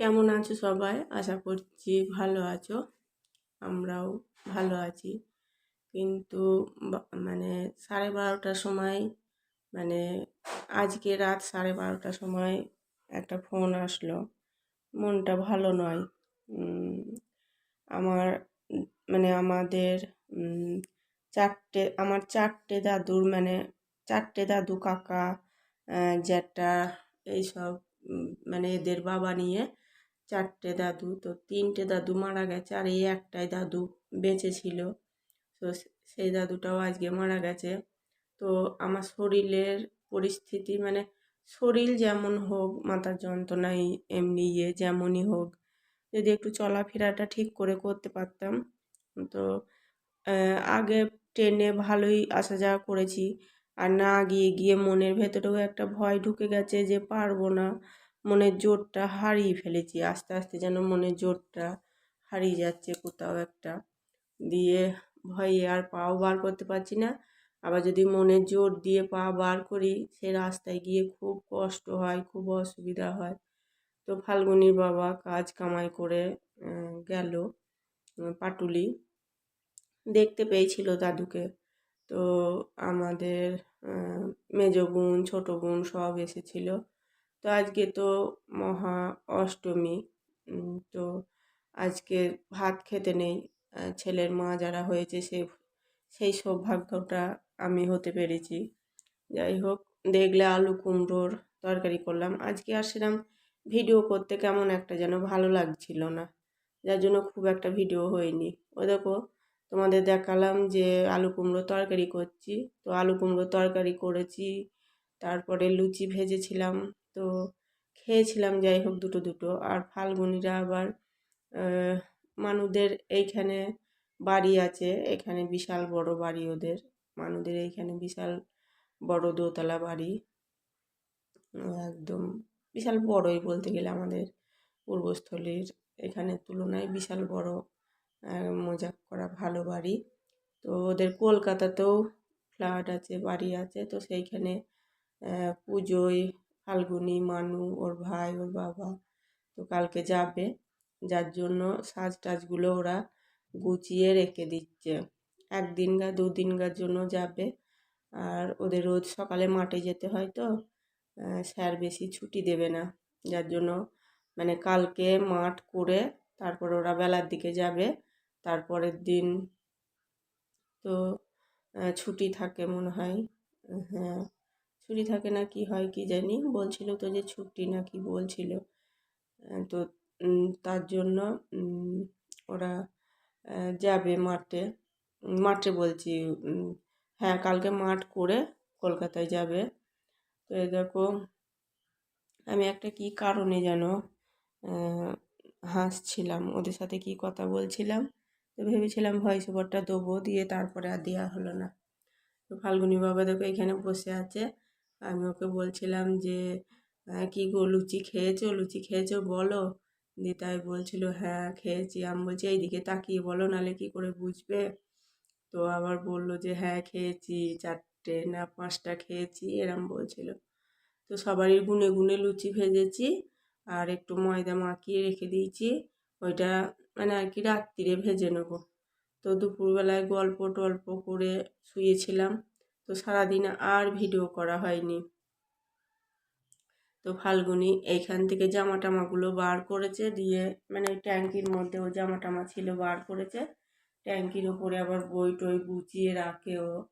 কেমন আছো সবাই? আশা করছি ভালো আছো। আমরাও ভালো আছি। কিন্তু মানে সাড়ে বারোটার সময় মানে আজকে রাত সাড়ে বারোটার সময় একটা ফোন আসলো। মনটা ভালো নয়। আমার মানে আমাদের চারটে, আমার চারটে দাদুর মানে চারটে দাদু কাকা জ্যাঠা, এইসব মানে এদের বাবা নিয়ে চারটে দাদু, তো তিনটে দাদু মারা গেছে আর এই একটাই দাদু বেঁচে ছিল। তো সেই দাদুটাও আজকে মারা গেছে। তো আমার শরীরের পরিস্থিতি মানে শরীর যেমন হোক, মাথার যন্ত্রণায় এমনি ইয়ে যেমনই হোক, যদি একটু চলাফেরাটা ঠিক করে করতে পারতাম, তো আগে ট্রেনে ভালোই আসা যাওয়া করেছি। আর না গিয়ে গিয়ে মনের ভেতরেও একটা ভয় ঢুকে গেছে যে পারব না। মনের জোরটা হারিয়ে ফেলেছি। আস্তে আস্তে যেন মনের জোরটা হারিয়ে যাচ্ছে কোথাও একটা। দিয়ে ভয়ে আর পাও বার করতে পারছি না। আবার যদি মনের জোর দিয়ে পা বার করি, সে রাস্তায় গিয়ে খুব কষ্ট হয়, খুব অসুবিধা হয়। তো ফাল্গুনির বাবা কাজ কামাই করে গেল পাটুলি। দেখতে পেয়েছিল দাদুকে। তো আমাদের মেজ বোন, ছোটো বোন সব এসেছিল। তো আজকে তো মহা অষ্টমী। তো আজকে ভাত খেতে নেই। ছেলের মা যারা হয়েছে সে, সেই সৌভাগ্যটা আমি হতে পেরেছি। যাই হোক, দেখলে আলু কুমড়োর তরকারি করলাম। আজকে আর সেরকম ভিডিও করতে কেমন একটা যেন ভালো লাগছিল না। যার জন্য খুব একটা ভিডিও হয়নি। ও দেখো, তোমাদের দেখালাম যে আলু কুমড়ো তরকারি করছি। তো আলু কুমড়ো তরকারি করেছি, তারপরে লুচি ভেজেছিলাম। তো খেয়েছিলাম যাই হোক দুটো দুটো। আর ফাল্গুনিরা আবার মানুদের এইখানে বাড়ি আছে। এখানে বিশাল বড় বাড়ি ওদের। মানুদের এইখানে বিশাল বড় দোতলা বাড়ি। একদম বিশাল বড়ই বলতে গেলে আমাদের পূর্বস্থলীর এখানে তুলনায় বিশাল বড় মজা করা ভালো বাড়ি। তো ওদের কলকাতাতেও ফ্ল্যাট আছে, বাড়ি আছে। তো সেইখানে পুজোয় ফাল্গুনি, মানু, ওর ভাই, ওর বাবা তো কালকে যাবে। যার জন্য সাজ টাজগুলো ওরা গুছিয়ে রেখে দিচ্ছে। একদিনকার দুদিনকার জন্য যাবে। আর ওদের রোজ সকালে মাঠে যেতে হয় তো স্যার বেশি ছুটি দেবে না। যার জন্য মানে কালকে মাঠ করে তারপর ওরা বেলার দিকে যাবে। তারপরের দিন তো ছুটি থাকে মনে হয়। হ্যাঁ। ছুটি থাকে না, কি হয় কি জানি। বলছিল তো যে ছুটি না কি বলছিল। তো তার জন্য ওরা যাবে মাঠে। মাঠে বলছি হ্যাঁ কালকে মাঠ করে কলকাতায় যাবে। তো এই দেখো, আমি একটা কি কারণে যেন হাসছিলাম, ওদের সাথে কি কথা বলছিলাম? তো ভেবেছিলাম ভয়েস ওভারটা দেবো, দিয়ে তারপরে আর দেওয়া হলো না। তো ফাল্গুনি বাবা দেখো এখানে বসে আছে। আমি ওকে বলছিলাম যে আহ, কি গো লুচি খেয়েছো? লুচি খেয়েছো বলো? দিয়ে তাই বলছিল হ্যাঁ খেয়েছি। আমি বলছি এইদিকে তাকিয়ে বলো নাহলে কি করে বুঝবে? তো আবার বলল যে হ্যাঁ খেয়েছি চারটে না পাঁচটা খেয়েছি এরম বলছিল। তো সবারই গুনে গুনে লুচি ভেজেছি আর একটু ময়দা মাখিয়ে রেখে দিয়েছি। ওইটা মানে আর কি রাত্রিরে ভেজে নেব। তো দুপুরবেলায় গল্প টল্প করে শুয়েছিলাম। তো সারাদিন আর ভিডিও করা হয়নি। তো ফাল্গুনি এইখান থেকে জামা টামাগুলো বার করেছে, দিয়ে মানে ওই ট্যাঙ্কির মধ্যে ও জামা টামা ছিল বার করেছে। ট্যাঙ্কির ওপরে আবার বই টই গুছিয়ে রাখে ও।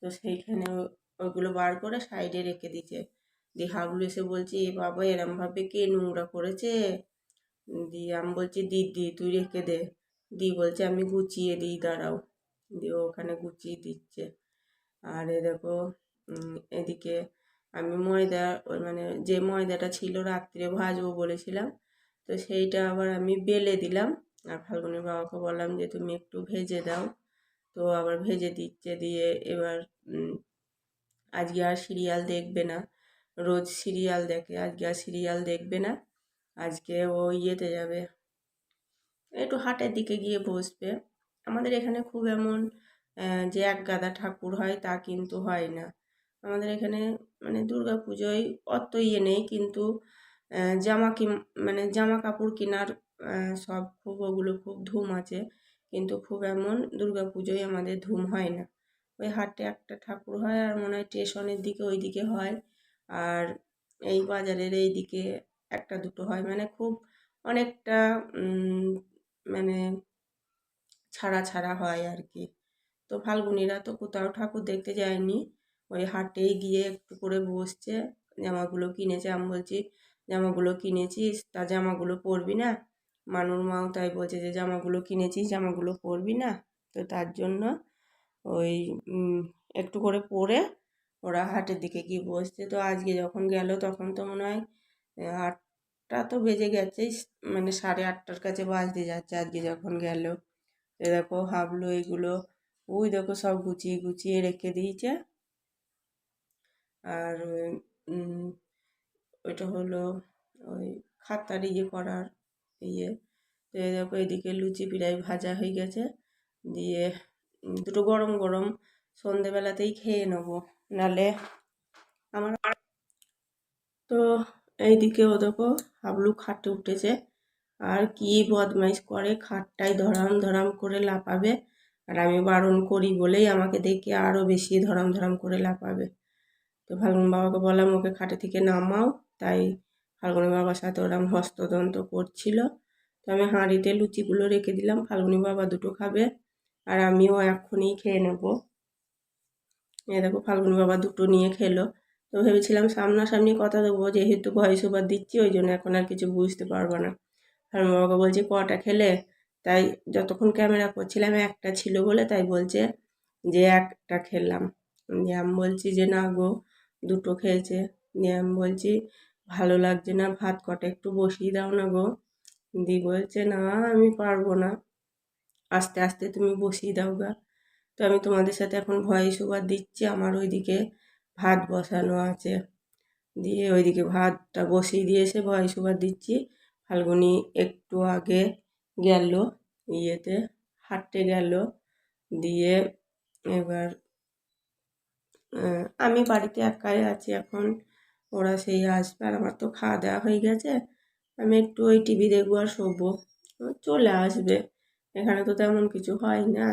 তো সেইখানে ও- ওইগুলো বার করে সাইডে রেখে দিয়েছে। দিয়ে হাবলু এসে বলছে, এ বাবা, এরমভাবে কে নোংরা করেছে? দিয়ে আমি বলছি, দিদি, তুই রেখে দে। দি বলছে, আমি গুছিয়ে দিই, দাঁড়াও। দিয়ে ওখানে গুছিয়ে দিচ্ছে। আর এ দেখো এদিকে আমি ময়দা, ওই মানে যে ময়দাটা ছিল রাত্রে ভাজবো বলেছিলাম, তো সেইটা আবার আমি বেলে দিলাম। আর ফাল্গুনের বাবাকে বললাম যে, তুমি একটু ভেজে দাও। তো আবার ভেজে দিচ্ছে দিয়ে এবার আজকে আর সিরিয়াল দেখবে না। রোজ সিরিয়াল দেখে, আজকে আর সিরিয়াল দেখবে না। আজকে ও ইয়েতে যাবে, একটু হাটের দিকে গিয়ে বসবে। আমাদের এখানে খুব এমন যে এক গাদা ঠাকুর হয় তা কিন্তু হয় না। আমাদের এখানে মানে দুর্গা পুজোয় অত ইয়ে নেই, কিন্তু জামা কি মানে জামা কাপড় কেনার সব খুব ওগুলো খুব ধুম আছে, কিন্তু খুব এমন দুর্গা পুজোয় আমাদের ধুম হয় না। ওই হাটে একটা ঠাকুর হয় আর মনে হয় স্টেশনের দিকে ওই দিকে হয়, আর এই বাজারের এই দিকে একটা দুটো হয়। মানে খুব অনেকটা মানে ছাড়া ছাড়া হয় আর কি। তো ফাল্গুনিরা তো কোথাও ঠাকুর দেখতে যায়নি। ওই হাটেই গিয়ে একটু করে বসছে, জামাগুলো কিনেছে। আমি বলছি, জামাগুলো কিনেছিস? তা জামাগুলো পরবি না? মানুর মাও তাই বলছে যে, জামাগুলো কিনেছিস? জামাগুলো পরবি না? তো তার জন্য ওই একটু করে পরে ওরা হাটের দিকে গিয়ে বসছে। তো আজকে যখন গেল, তখন তো মনে হয় আটটা তো বেজে গেছে মানে সাড়ে আটটার কাছে বাজতে যাচ্ছে আজকে যখন গেল। দেখো, হাবলো এগুলো ওই দেখো সব গুছিয়ে গুছিয়ে রেখে দিয়েছে। আর ওইটা হলো ওই খাতার ইয়ে করার ইয়ে। তো এই দেখো এদিকে লুচি প্রায় ভাজা হয়ে গেছে। দিয়ে দুটো গরম গরম সন্ধেবেলাতেই খেয়ে নেব। নালে আমার তো এইদিকে ও দেখো হাবলু খাটে উঠেছে। আর কি বদমাইশ করে খাটটাই ধরাম ধরাম করে লাপাবে আর আমি বারণ করি বলেই আমাকে দেখে আরও বেশি ধরাম ধরাম করে লাপাবে তো ফাল্গুন বাবাকে বললাম, ওকে খাটে থেকে নামাও। তাই ফাল্গুনি বাবার সাথে ওরম হস্তদন্ত করছিল। তো আমি হাঁড়িতে লুচিগুলো রেখে দিলাম, ফাল্গুনি বাবা দুটো খাবে আর আমিও এক্ষুনি খেয়ে নেব। এ দেখো, ফাল্গুনি বাবা দুটো নিয়ে খেলো। তো ভেবেছিলাম সামনাসামনি কথা দেবো, যেহেতু ভয়েস ওভার দিচ্ছি, ওই জন্য এখন আর কিছু বুঝতে পারব না। ফাল্গুনি বাবাকে বলছি, কটা খেলে? তাই যতক্ষণ ক্যামেরা করছিলাম, একটা ছিল বলে তাই বলছে যে, একটা খেলাম দিয়ে আমি বলছি যে, না গো, দুটো খেয়েছে দিয়ে আমি বলছি, ভালো লাগছে না, ভাত কটা একটু বসিয়ে দাও না গো। দি বলছে, না, আমি পারব না। আস্তে আস্তে তুমি বসিয়ে দাও গা। তো আমি তোমাদের সাথে এখন ভয়েস ওভার দিচ্ছি, আমার ওইদিকে ভাত বসানো আছে। দিয়ে ওইদিকে ভাতটা বসিয়ে দিয়ে এসে ভয়েস ওভার দিচ্ছি। ফাল্গুনি একটু আগে গেল, ইয়েতে হাঁটতে গেল, দিয়ে এবার আমি বাড়িতে একাই আছি এখন। ওরা সেই আসবে আর আমার তো খাওয়া দাওয়া হয়ে গেছে। আমি একটু ওই টিভি দেখব আর শোবো। চলে আসবে। এখানে তো তেমন কিছু হয় না।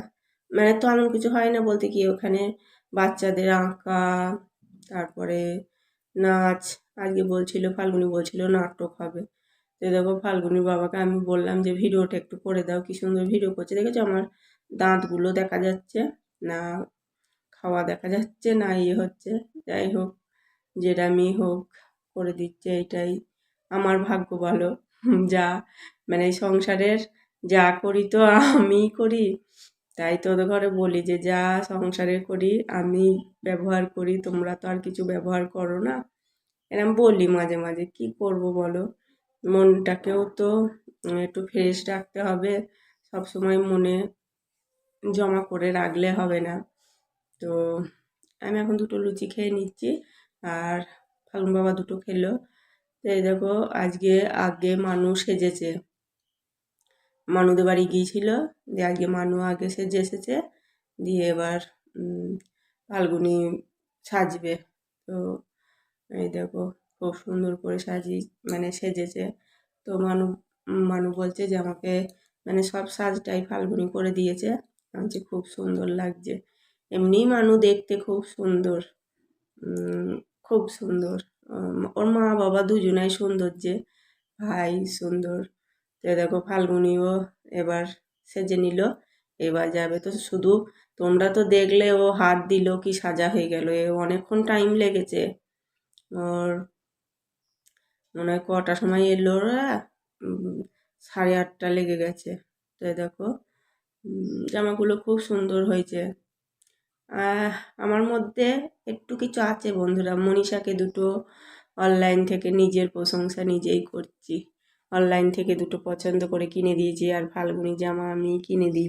মানে তেমন কিছু হয় না বলতে কি, ওখানে বাচ্চাদের আঁকা, তারপরে নাচ, আজকে বলছিল, ফাল্গুনি বলছিল নাটক হবে। তো দেখো ফাল্গুনির বাবাকে আমি বললাম যে, ভিডিওটা একটু করে দাও, কি সুন্দর ভিডিও করছে। দেখেছ? আমার দাঁতগুলো দেখা যাচ্ছে, না খাওয়া দেখা যাচ্ছে, না ইয়ে হচ্ছে। যাই হোক, যেরামই হোক করে দিচ্ছে, এটাই আমার ভাগ্য ভালো। যা মানে সংসারের যা করি তো আমিই করি। তাই তোদের ঘরে বলি যে, যা সংসারে করি, আমি ব্যবহার করি, তোমরা তো আর কিছু ব্যবহার করো না। এরম বলি মাঝে মাঝে। কি করব বলো? মনটাকেও তো একটু ফ্রেশ রাখতে হবে। সব সময় মনে জমা করে রাখলে হবে না। তো, আমি এখন দুটো লুচি খেয়ে নিচ্ছি। আর ফাল্গুন বাবা দুটো খেলো। তো এই দেখো, আজকে আগে মানু সেজেছে। মানুদের বাড়ি গিয়েছিল, দিয়ে আজকে মানু আগে সেজে এসেছে। দিয়ে এবার ফাল্গুনি সাজবে। তো, এই দেখো খুব সুন্দর করে সাজি মানে সেজেছে। তো মানু মানু বলছে যে আমাকে মানে সব সাজটাই ফাল্গুনি করে দিয়েছে। আমি খুব সুন্দর লাগছে। এমনি মানু দেখতে খুব সুন্দর। খুব সুন্দর। ওর মা বাবা দুজনাই সুন্দর যে। ভাই সুন্দর। তো দেখো ফাল্গুনিও এবার সেজে নিল, এবার যাবে। তো শুধু তোমরা তো দেখলে ও হাত দিল কি সাজা হয়ে গেল। এ অনেকক্ষণ টাইম লেগেছে। ওর মনে হয় কটার সময় এলো ওরা? সাড়ে আটটা লেগে গেছে। তো দেখো জামাগুলো খুব সুন্দর হয়েছে। আমার মধ্যে একটু কিছু আছে বন্ধুরা। মনীষাকে দুটো অনলাইন থেকে নিজের প্রশংসা নিজেই করছি। অনলাইন থেকে দুটো পছন্দ করে কিনে দিয়েছি আর ফাল্গুনি জামা আমি কিনে দিই।